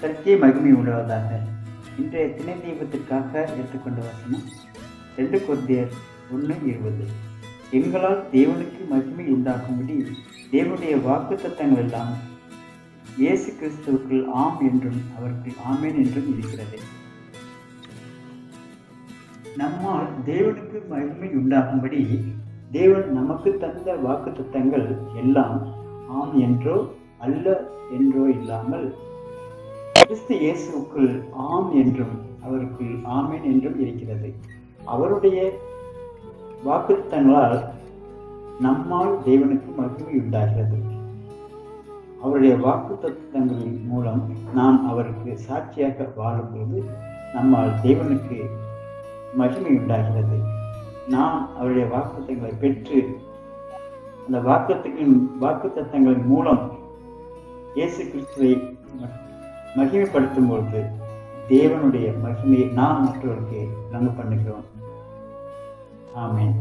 கர்த்தருக்கே மகிமை உண்டாவதாக இன்றைய திணை தீபத்திற்காக எடுத்துக்கொண்ட வசனம் ரெண்டு கொத்தியர் ஒன்று இருபது. எங்களால் தேவனுக்கு மகிமை உண்டாகும்படி தேவனுடைய வாக்கு தத்தங்கள் எல்லாம் இயேசு கிறிஸ்துவுக்குள் ஆம் என்றும் அவருக்கு ஆமேன் என்றும் இருக்கிறது. நம்மால் தேவனுக்கு மகிமை உண்டாகும்படி தேவன் நமக்கு தந்த வாக்கு தத்தங்கள் எல்லாம் ஆம் என்றோ அல்ல என்றோ இல்லாமல் கிறிஸ்து இயேசுக்குள் ஆம் என்றும் அவருக்கு ஆமேன் என்றும் இருக்கிறது. அவருடைய வாக்குத்தங்களால் நம்மால் தேவனுக்கு மகிமை உண்டாகிறது. அவருடைய வாக்கு தத்துவங்களின் மூலம் நாம் அவருக்கு சாட்சியாக வாழும்போது நம்மால் தேவனுக்கு மகிமை உண்டாகிறது. நாம் அவருடைய வாக்குத்தங்களை பெற்று அந்த வாக்குத்தின் வாக்கு தத்தங்களின் மூலம் இயேசு கிறிஸ்துவை மகிமைப்படுத்தும் பொழுது தேவனுடைய மகிமையை நாம் மற்றவருக்கு நங்கு பண்ணுகிறோம். ஆமேன்.